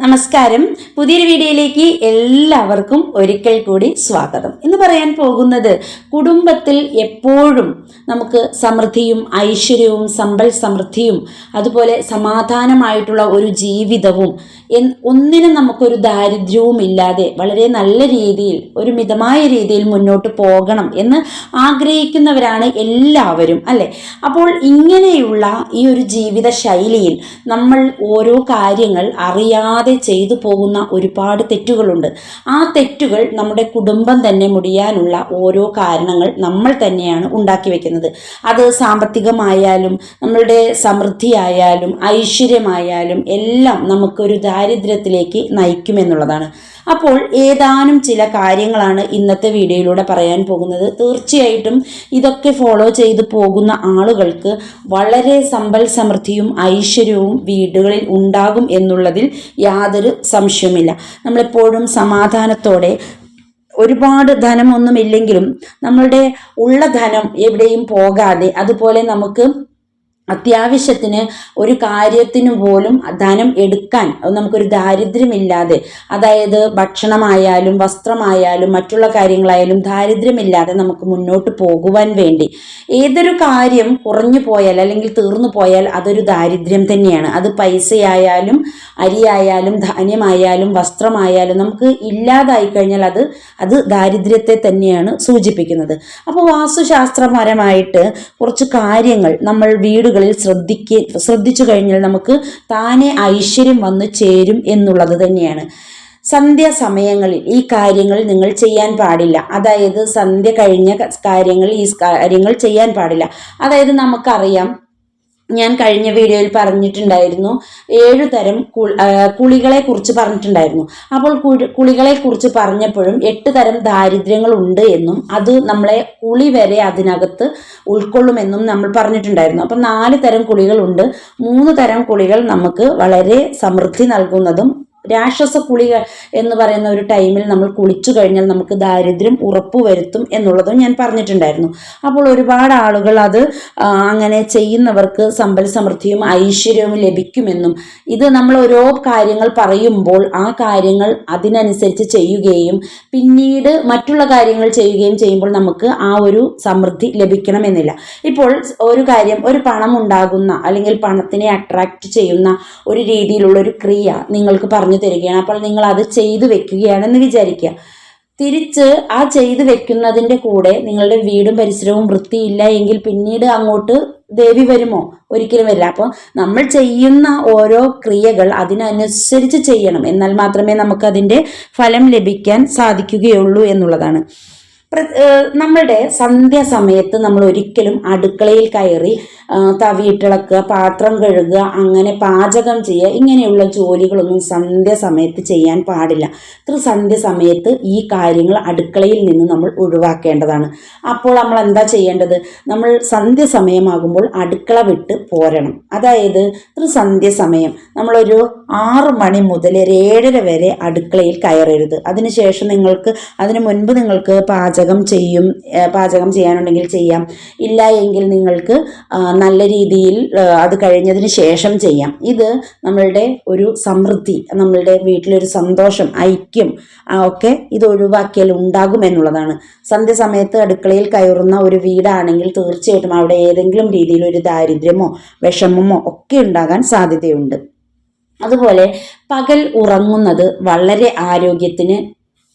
നമസ്കാരം. പുതിയൊരു വീഡിയോയിലേക്ക് എല്ലാവർക്കും ഒരിക്കൽ കൂടി സ്വാഗതം. എന്ന് പറയാൻ പോകുന്നത് കുടുംബത്തിൽ എപ്പോഴും നമുക്ക് സമൃദ്ധിയും ഐശ്വര്യവും സമ്പൽ സമൃദ്ധിയും അതുപോലെ സമാധാനമായിട്ടുള്ള ഒരു ജീവിതവും ഒന്നിനും നമുക്കൊരു ദാരിദ്ര്യവും ഇല്ലാതെ വളരെ നല്ല രീതിയിൽ ഒരു മിതമായ രീതിയിൽ മുന്നോട്ട് പോകണം എന്ന് ആഗ്രഹിക്കുന്നവരാണ് എല്ലാവരും അല്ലേ? അപ്പോൾ ഇങ്ങനെയുള്ള ഈ ഒരു ജീവിത ശൈലിയിൽ നമ്മൾ ഓരോ കാര്യങ്ങൾ അറിയാതെ ചെയ്തു പോകുന്ന ഒരുപാട് തെറ്റുകളുണ്ട്. ആ തെറ്റുകൾ നമ്മുടെ കുടുംബം തന്നെ മുടിയാനുള്ള ഓരോ കാരണങ്ങൾ നമ്മൾ തന്നെയാണ് ഉണ്ടാക്കി വെക്കുന്നത്. അത് സാമ്പത്തികമായാലും നമ്മളുടെ സമൃദ്ധിയായാലും ഐശ്വര്യമായാലും എല്ലാം നമുക്കൊരു ദാരിദ്ര്യത്തിലേക്ക് നയിക്കുമെന്നുള്ളതാണ് അപ്പോൾ ഏതാനും ചില കാര്യങ്ങളാണ് ഇന്നത്തെ വീഡിയോയിലൂടെ പറയാൻ പോകുന്നത്. തീർച്ചയായിട്ടും ഇതൊക്കെ ഫോളോ ചെയ്തു പോകുന്ന ആളുകൾക്ക് വളരെ സമ്പൽ സമൃദ്ധിയും ഐശ്വര്യവും വീടുകളിൽ ഉണ്ടാകും എന്നുള്ളതിൽ യാതൊരു സംശയവുമില്ല. നമ്മളെപ്പോഴും സമാധാനത്തോടെ ഒരുപാട് ധനമൊന്നുമില്ലെങ്കിലും നമ്മളുടെ ഉള്ള ധനം എവിടെയും പോകാതെ അതുപോലെ നമുക്ക് അത്യാവശ്യത്തിന് ഒരു കാര്യത്തിന് പോലും ധനം എടുക്കാൻ നമുക്കൊരു ദാരിദ്ര്യമില്ലാതെ അതായത് ഭക്ഷണമായാലും വസ്ത്രമായാലും മറ്റുള്ള കാര്യങ്ങളായാലും ദാരിദ്ര്യമില്ലാതെ നമുക്ക് മുന്നോട്ട് പോകുവാൻ വേണ്ടി. ഏതൊരു കാര്യം കുറഞ്ഞു പോയാൽ അല്ലെങ്കിൽ തീർന്നു പോയാൽ അതൊരു ദാരിദ്ര്യം തന്നെയാണ്. അത് പൈസയായാലും അരിയായാലും ധാന്യമായാലും വസ്ത്രമായാലും നമുക്ക് ഇല്ലാതായി കഴിഞ്ഞാൽ അത് അത് ദാരിദ്ര്യത്തെ തന്നെയാണ് സൂചിപ്പിക്കുന്നത്. അപ്പോൾ വാസ്തുശാസ്ത്രപരമായിട്ട് കുറച്ച് കാര്യങ്ങൾ നമ്മൾ വീടുകളിൽ ശ്രദ്ധിക്ക ശ്രദ്ധിച്ചു കഴിഞ്ഞാൽ നമുക്ക് താനെ ഐശ്വര്യം വന്ന് ചേരും എന്നുള്ളത് തന്നെയാണ്. സന്ധ്യാസമയങ്ങളിൽ ഈ കാര്യങ്ങൾ നിങ്ങൾ ചെയ്യാൻ പാടില്ല. അതായത് സന്ധ്യ കഴിഞ്ഞ കാര്യങ്ങൾ ഈ കാര്യങ്ങൾ ചെയ്യാൻ പാടില്ല. അതായത് നമുക്കറിയാം ഞാൻ കഴിഞ്ഞ വീഡിയോയിൽ പറഞ്ഞിട്ടുണ്ടായിരുന്നു. ഏഴു തരം കുളികളെ കുറിച്ച് പറഞ്ഞിട്ടുണ്ടായിരുന്നു. അപ്പോൾ കുളികളെ കുറിച്ച് പറഞ്ഞപ്പോഴും എട്ട് തരം ദാരിദ്ര്യങ്ങൾ ഉണ്ട് എന്നും അത് നമ്മളെ കുളി വരെ അതിനകത്ത് ഉൾക്കൊള്ളുമെന്നും നമ്മൾ പറഞ്ഞിട്ടുണ്ടായിരുന്നു. അപ്പം നാല് തരം കുളികളുണ്ട് മൂന്ന് തരം കുളികൾ നമുക്ക് വളരെ സമൃദ്ധി നൽകുന്നതും രാക്ഷസ കുളികൾ എന്ന് പറയുന്ന ഒരു ടൈമിൽ നമ്മൾ കുളിച്ചു കഴിഞ്ഞാൽ നമുക്ക് ദാരിദ്ര്യം ഉറപ്പുവരുത്തും എന്നുള്ളതും ഞാൻ പറഞ്ഞിട്ടുണ്ടായിരുന്നു. അപ്പോൾ ഒരുപാട് ആളുകൾ അത് അങ്ങനെ ചെയ്യുന്നവർക്ക് സമ്പൽ സമൃദ്ധിയും ഐശ്വര്യവും ലഭിക്കുമെന്നും ഇത് നമ്മൾ ഓരോ കാര്യങ്ങൾ പറയുമ്പോൾ ആ കാര്യങ്ങൾ അതിനനുസരിച്ച് ചെയ്യുകയും പിന്നീട് മറ്റുള്ള കാര്യങ്ങൾ ചെയ്യുകയും ചെയ്യുമ്പോൾ നമുക്ക് ആ ഒരു സമൃദ്ധി ലഭിക്കണമെന്നില്ല. ഇപ്പോൾ ഒരു കാര്യം ഒരു പണം ഉണ്ടാകുന്ന അല്ലെങ്കിൽ പണത്തിനെ അട്രാക്റ്റ് ചെയ്യുന്ന ഒരു രീതിയിലുള്ള ഒരു ക്രിയ നിങ്ങൾക്ക് പറഞ്ഞു തരികയാണ്. അപ്പോൾ നിങ്ങൾ അത് ചെയ്തു വെക്കുകയാണെന്ന് വിചാരിക്കുക. തിരിച്ച് ആ ചെയ്തു വെക്കുന്നതിന്റെ കൂടെ നിങ്ങളുടെ വീടും പരിസരവും വൃത്തിയില്ല എങ്കിൽ പിന്നീട് അങ്ങോട്ട് ദേവി വരുമോ? ഒരിക്കലും വരില്ല. അപ്പോൾ നമ്മൾ ചെയ്യുന്ന ഓരോ ക്രിയകൾ അതിനനുസരിച്ച് ചെയ്യണം. എന്നാൽ മാത്രമേ നമുക്കതിന്റെ ഫലം ലഭിക്കാൻ സാധിക്കുകയുള്ളൂ എന്നുള്ളതാണ്. നമ്മളുടെ സന്ധ്യാസമയത്ത് നമ്മൾ ഒരിക്കലും അടുക്കളയിൽ കയറി തവിയിട്ടിളക്കുക പാത്രം കഴുകുക അങ്ങനെ പാചകം ചെയ്യുക ഇങ്ങനെയുള്ള ജോലികളൊന്നും സന്ധ്യാസമയത്ത് ചെയ്യാൻ പാടില്ല. സമയത്ത് ഈ കാര്യങ്ങൾ അടുക്കളയിൽ നിന്ന് നമ്മൾ ഒഴിവാക്കേണ്ടതാണ്. അപ്പോൾ നമ്മൾ എന്താ ചെയ്യേണ്ടത്? നമ്മൾ സന്ധ്യ സമയമാകുമ്പോൾ അടുക്കള വിട്ട് പോരണം. അതായത് സമയം. നമ്മളൊരു ആറ് മണി മുതൽ ഒരു ഏഴര വരെ അടുക്കളയിൽ കയറരുത്. അതിനുശേഷം നിങ്ങൾക്ക് അതിനു മുൻപ് നിങ്ങൾക്ക് പാചകം ചെയ്യും ഏ, പാചകം ചെയ്യാനുണ്ടെങ്കിൽ ചെയ്യാം. ഇല്ല എങ്കിൽ നിങ്ങൾക്ക് നല്ല രീതിയിൽ അത് കഴിഞ്ഞതിന് ശേഷം ചെയ്യാം. ഇത് നമ്മളുടെ ഒരു സമൃദ്ധി നമ്മളുടെ വീട്ടിലൊരു സന്തോഷം ഐക്യം ഒക്കെ ഇത് ഒഴിവാക്കിയാൽ ഉണ്ടാകും എന്നുള്ളതാണ്. സന്ധ്യ സമയത്ത് അടുക്കളയിൽ കയറുന്ന ഒരു വീടാണെങ്കിൽ തീർച്ചയായിട്ടും അവിടെ ഏതെങ്കിലും രീതിയിൽ ഒരു ദാരിദ്ര്യമോ വിഷമമോ ഒക്കെ ഉണ്ടാകാൻ സാധ്യതയുണ്ട്. അതുപോലെ പകൽ ഉറങ്ങുന്നത് വളരെ ആരോഗ്യത്തിന്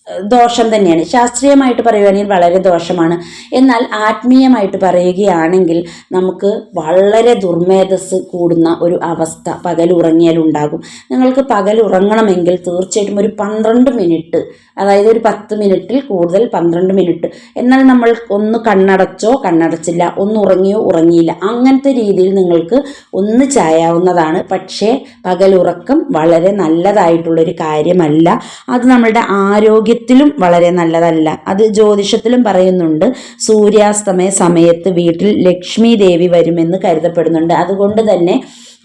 ദോഷം തന്നെയാണ്. ശാസ്ത്രീയമായിട്ട് പറയുകയാണെങ്കിൽ വളരെ ദോഷമാണ്. എന്നാൽ ആത്മീയമായിട്ട് പറയുകയാണെങ്കിൽ നമുക്ക് വളരെ ദുർമേധസ് കൂടുന്ന ഒരു അവസ്ഥ പകലുറങ്ങിയാൽ ഉണ്ടാകും. നിങ്ങൾക്ക് പകലുറങ്ങണമെങ്കിൽ തീർച്ചയായിട്ടും ഒരു പന്ത്രണ്ട് മിനിറ്റ് അതായത് ഒരു പത്ത് മിനിറ്റിൽ കൂടുതൽ പന്ത്രണ്ട് മിനിറ്റ്. എന്നാൽ നമ്മൾ ഒന്ന് കണ്ണടച്ചോ കണ്ണടച്ചില്ല. ഒന്ന് ഉറങ്ങിയോ ഉറങ്ങിയില്ല. അങ്ങനത്തെ രീതിയിൽ നിങ്ങൾക്ക് ഒന്ന് ചായാവുന്നതാണ്. പക്ഷേ പകലുറക്കം വളരെ നല്ലതായിട്ടുള്ളൊരു കാര്യമല്ല. അത് നമ്മളുടെ ആരോഗ്യത്തിലും വളരെ നല്ലതല്ല. അത് ജ്യോതിഷത്തിലും പറയുന്നുണ്ട്. സൂര്യാസ്തമയ സമയത്ത് വീട്ടിൽ ലക്ഷ്മി ദേവി വരുമെന്ന് കരുതപ്പെടുന്നുണ്ട്. അതുകൊണ്ട് തന്നെ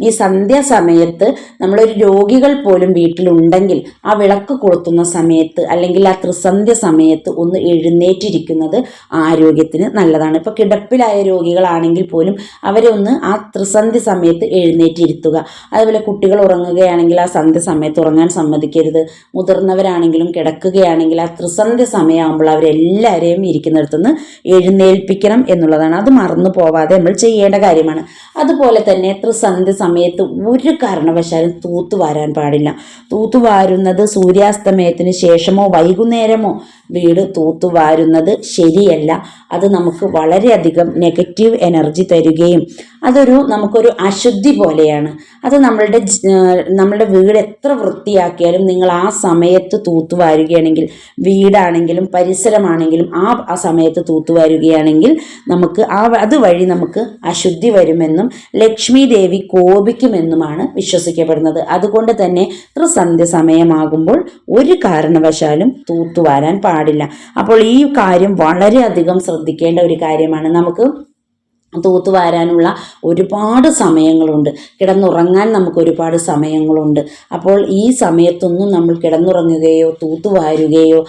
ഈ സന്ധ്യാസമയത്ത് നമ്മളൊരു രോഗികൾ പോലും വീട്ടിലുണ്ടെങ്കിൽ ആ വിളക്ക് കൊളുത്തുന്ന സമയത്ത് അല്ലെങ്കിൽ ആ ത്രിസന്ധ്യ സമയത്ത് ഒന്ന് എഴുന്നേറ്റിരിക്കുന്നത് ആരോഗ്യത്തിന് നല്ലതാണ്. ഇപ്പോൾ കിടപ്പിലായ രോഗികളാണെങ്കിൽ പോലും അവരെ ഒന്ന് ആ ത്രിസന്ധ്യ സമയത്ത് എഴുന്നേറ്റിരുത്തുക. അതുപോലെ കുട്ടികൾ ഉറങ്ങുകയാണെങ്കിൽ ആ സന്ധ്യ സമയത്ത് ഉറങ്ങാൻ സമ്മതിക്കരുത്. മുതിർന്നവരാണെങ്കിലും കിടക്കുകയാണെങ്കിൽ ആ ത്രിസന്ധ്യ സമയമാകുമ്പോൾ അവരെല്ലാവരെയും ഇരിക്കുന്നിടത്തുനിന്ന് എഴുന്നേൽപ്പിക്കണം എന്നുള്ളതാണ്. അത് മറന്നു പോവാതെ നമ്മൾ ചെയ്യേണ്ട കാര്യമാണ്. അതുപോലെ തന്നെ ത്രിസന്ധ്യ സമയത്ത് ഒരു കാരണവശാലും തൂത്തുവാരാൻ പാടില്ല. തൂത്തുവാരുന്നത് സൂര്യാസ്തമയത്തിന് ശേഷമോ വൈകുന്നേരമോ വീട് തൂത്തുവാരുന്നത് ശരിയല്ല. അത് നമുക്ക് വളരെയധികം നെഗറ്റീവ് എനർജി തരികയും അതൊരു നമുക്കൊരു അശുദ്ധി പോലെയാണ്. അത് നമ്മളുടെ നമ്മളുടെ വീട് എത്ര വൃത്തിയാക്കിയാലും നിങ്ങൾ ആ സമയത്ത് തൂത്തുവാരുകയാണെങ്കിൽ വീടാണെങ്കിലും പരിസരമാണെങ്കിലും ആ ആ സമയത്ത് തൂത്തുവാരുകയാണെങ്കിൽ നമുക്ക് ആ അതുവഴി നമുക്ക് അശുദ്ധി വരുമെന്നും ലക്ഷ്മി ദേവി കോപിക്കുമെന്നുമാണ് വിശ്വസിക്കപ്പെടുന്നത്. അതുകൊണ്ട് തന്നെ ത്രിസന്ധ്യ സമയമാകുമ്പോൾ ഒരു കാരണവശാലും തൂത്തുവാരാൻ പാടില്ല. അപ്പോൾ ഈ കാര്യം വളരെയധികം ശ്രദ്ധിക്കേണ്ട ഒരു കാര്യമാണ്. നമുക്ക് തൂത്തുവാരാനുള്ള ഒരുപാട് സമയങ്ങളുണ്ട്. കിടന്നുറങ്ങാൻ നമുക്ക് ഒരുപാട് സമയങ്ങളുണ്ട്. അപ്പോൾ ഈ സമയത്തൊന്നും നമ്മൾ കിടന്നുറങ്ങുകയോ തൂത്തുവാരുകയോ വാരുകയോ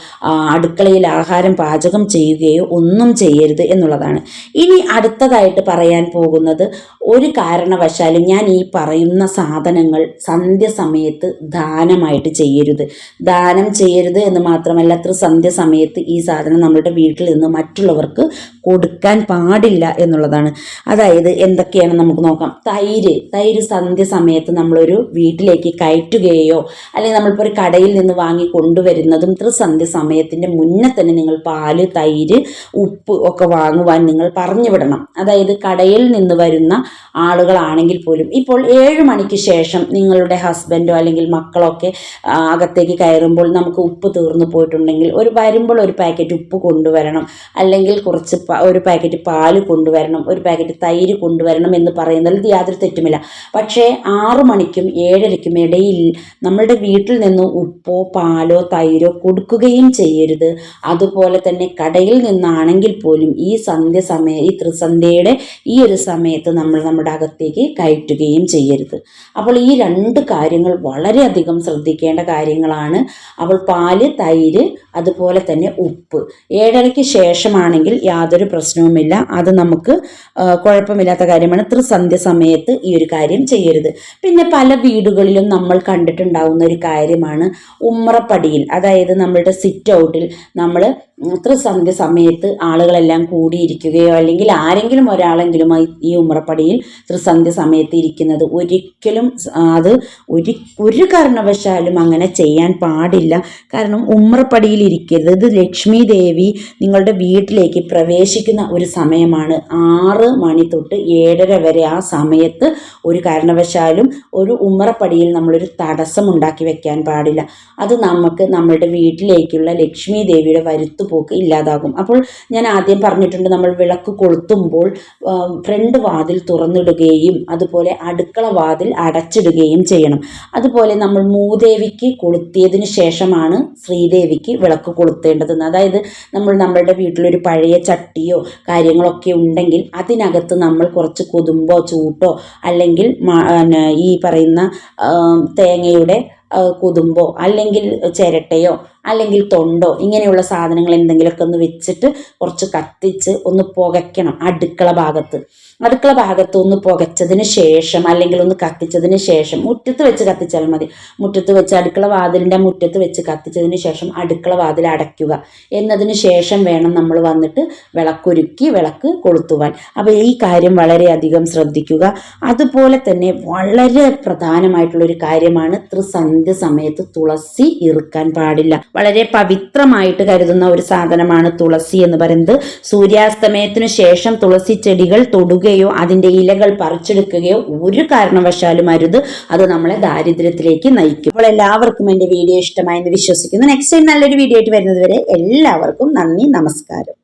അടുക്കളയിൽ ആഹാരം പാചകം ചെയ്യുകയോ ഒന്നും ചെയ്യരുത് എന്നുള്ളതാണ്. ഇനി അടുത്തതായിട്ട് പറയാൻ പോകുന്നത് ഒരു കാരണവശാലും ഞാൻ ഈ പറയുന്ന സാധനങ്ങൾ സന്ധ്യ സമയത്ത് ദാനമായിട്ട് ചെയ്യരുത്. ദാനം ചെയ്യരുത് എന്ന് മാത്രമല്ല ത്രിസന്ധ്യ സമയത്ത് ഈ സാധനം നമ്മുടെ വീട്ടിൽ നിന്ന് മറ്റുള്ളവർക്ക് കൊടുക്കാൻ പാടില്ല എന്നുള്ളതാണ്. അതായത് എന്തൊക്കെയാണ് നമുക്ക് നോക്കാം. തൈര്. തൈര് സന്ധ്യ സമയത്ത് നമ്മളൊരു വീട്ടിലേക്ക് കയറ്റുകയോ അല്ലെങ്കിൽ നമ്മളിപ്പോൾ ഒരു കടയിൽ നിന്ന് വാങ്ങി കൊണ്ടുവരുന്നതും ത്രിസന്ധ്യ സമയത്തിന്റെ മുന്നേ തന്നെ നിങ്ങൾ പാൽ തൈര് ഉപ്പ് ഒക്കെ വാങ്ങുവാൻ നിങ്ങൾ പറഞ്ഞു വിടണം അതായത് കടയിൽ നിന്ന് വരുന്ന ആളുകളാണെങ്കിൽ പോലും ഇപ്പോൾ ഏഴ് മണിക്ക് ശേഷം നിങ്ങളുടെ ഹസ്ബൻഡോ അല്ലെങ്കിൽ മക്കളൊക്കെ അകത്തേക്ക് കയറുമ്പോൾ നമുക്ക് ഉപ്പ് തീർന്നു പോയിട്ടുണ്ടെങ്കിൽ ഒരു വരുമ്പോൾ ഒരു പാക്കറ്റ് ഉപ്പ് കൊണ്ടുവരണം. അല്ലെങ്കിൽ കുറച്ച് ഒരു പാക്കറ്റ് പാൽ കൊണ്ടുവരണം ഒരു പാക്കറ്റ് തൈര് കൊണ്ടുവരണം എന്ന് പറയുന്നതിൽ യാതൊരു തെറ്റുമില്ല. പക്ഷേ ആറു മണിക്കും ഏഴരയ്ക്കും ഇടയിൽ നമ്മളുടെ വീട്ടിൽ നിന്ന് ഉപ്പോ പാലോ തൈരോ കൊടുക്കുകയും ചെയ്യരുത്. അതുപോലെ തന്നെ കടയിൽ നിന്നാണെങ്കിൽ പോലും ഈ സന്ധ്യ സമയം ഈ ത്രിസന്ധ്യയുടെ ഈ ഒരു സമയത്ത് നമ്മൾ നമ്മുടെ അകത്തേക്ക് കയറ്റുകയും ചെയ്യരുത്. അപ്പോൾ ഈ രണ്ട് കാര്യങ്ങൾ വളരെയധികം ശ്രദ്ധിക്കേണ്ട കാര്യങ്ങളാണ്. അവൾ പാൽ തൈര് അതുപോലെ തന്നെ ഉപ്പ്. ഏഴരയ്ക്ക് ശേഷമാണെങ്കിൽ യാതൊരു പ്രശ്നവുമില്ല. അത് നമുക്ക് കുഴപ്പമില്ലാത്ത കാര്യമാണ്. ത്രിസന്ധ്യ സമയത്ത് ഈ ഒരു കാര്യം ചെയ്യരുത്. പിന്നെ പല വീടുകളിലും നമ്മൾ കണ്ടിട്ടുണ്ടാവുന്ന ഒരു കാര്യമാണ് ഉമ്മറപ്പടിയിൽ അതായത് നമ്മളുടെ സിറ്റ് ഔട്ടിൽ നമ്മൾ ത്രിസന്ധ്യ സമയത്ത് ആളുകളെല്ലാം കൂടിയിരിക്കുകയോ അല്ലെങ്കിൽ ആരെങ്കിലും ഒരാളെങ്കിലും ഈ- ഉമ്രപ്പടിയിൽ ത്രിസന്ധ്യ സമയത്ത് ഇരിക്കുന്നത് ഒരിക്കലും അത് ഒരു ഒരു കാരണവശാലും അങ്ങനെ ചെയ്യാൻ പാടില്ല. കാരണം ഉമ്രപ്പടിയിൽ ഇരിക്കരുത്. ഇത് ലക്ഷ്മി ദേവി നിങ്ങളുടെ വീട്ടിലേക്ക് പ്രവേശിക്കുന്ന ഒരു സമയമാണ്. ആറ് മണി തൊട്ട് ഏഴര വരെ ആ സമയത്ത് ഒരു കാരണവശാലും ഒരു ഉമ്രപ്പടിയിൽ നമ്മളൊരു തടസ്സം ഉണ്ടാക്കി വെക്കാൻ പാടില്ല. അത് നമുക്ക് നമ്മളുടെ വീട്ടിലേക്കുള്ള ലക്ഷ്മി ദേവിയുടെ വരുത്തുപോക്ക് ഇല്ലാതാകും. അപ്പോൾ ഞാൻ ആദ്യം പറഞ്ഞിട്ടുണ്ട് നമ്മൾ വിളക്ക് കൊളുത്തുമ്പോൾ ഫ്രണ്ട് വാതിൽ തുറന്നിടുകയും അതുപോലെ അടുക്കള വാതിൽ അടച്ചിടുകയും ചെയ്യണം. അതുപോലെ നമ്മൾ മൂദേവിക്ക് കൊളുത്തിയതിന് ശേഷമാണ് ശ്രീദേവിക്ക് വിളക്ക് കൊളുത്തേണ്ടതെന്ന് അതായത് നമ്മൾ നമ്മളുടെ വീട്ടിലൊരു പഴയ ചട്ടിയോ കാര്യങ്ങളൊക്കെ ഉണ്ടെങ്കിൽ അതിനകത്ത് നമ്മൾ കുറച്ച് കൊതുമ്പോ ചൂട്ടോ അല്ലെങ്കിൽ ഈ പറയുന്ന തേങ്ങയുടെ കുതുമ്പോ അല്ലെങ്കിൽ ചിരട്ടയോ അല്ലെങ്കിൽ തൊണ്ടോ ഇങ്ങനെയുള്ള സാധനങ്ങൾ എന്തെങ്കിലുമൊക്കെ ഒന്ന് വെച്ചിട്ട് കുറച്ച് കത്തിച്ച് ഒന്ന് പുകയ്ക്കണം അടുക്കള ഭാഗത്ത്. അടുക്കള ഭാഗത്ത് ഒന്ന് പുകച്ചതിന് ശേഷം അല്ലെങ്കിൽ ഒന്ന് കത്തിച്ചതിന് ശേഷം മുറ്റത്ത് വെച്ച് കത്തിച്ചാൽ മതി. മുറ്റത്ത് വെച്ച് അടുക്കള വാതിലിന്റെ മുറ്റത്ത് വെച്ച് കത്തിച്ചതിന് ശേഷം അടുക്കള വാതിൽ അടയ്ക്കുക. എന്നതിന് ശേഷം വേണം നമ്മൾ വന്നിട്ട് വിളക്കൊരുക്കി വിളക്ക് കൊളുത്തുവാൻ. അപ്പോൾ ഈ കാര്യം വളരെയധികം ശ്രദ്ധിക്കുക. അതുപോലെ തന്നെ വളരെ പ്രധാനമായിട്ടുള്ള ഒരു കാര്യമാണ് ത്രിസന്ധ്യ സമയത്ത് തുളസി ഇറുക്കാൻ പാടില്ല. വളരെ പവിത്രമായിട്ട് കരുതുന്ന ഒരു സാധനമാണ് തുളസി എന്ന് പറയുന്നത്. സൂര്യാസ്തമയത്തിനു ശേഷം തുളസി ചെടികൾ തൊടുകയോ അതിന്റെ ഇലകൾ പറിച്ചെടുക്കുകയോ ഒരു കാരണവശാലും അരുത്. അത് നമ്മളെ ദാരിദ്ര്യത്തിലേക്ക് നയിക്കും. അപ്പോൾ എല്ലാവർക്കും എന്റെ വീഡിയോ ഇഷ്ടമായി എന്ന് വിശ്വസിക്കുന്നു. നെക്സ്റ്റ് ടൈം നല്ലൊരു വീഡിയോ ആയിട്ട് വരുന്നത് വരെ എല്ലാവർക്കും നന്ദി നമസ്കാരം.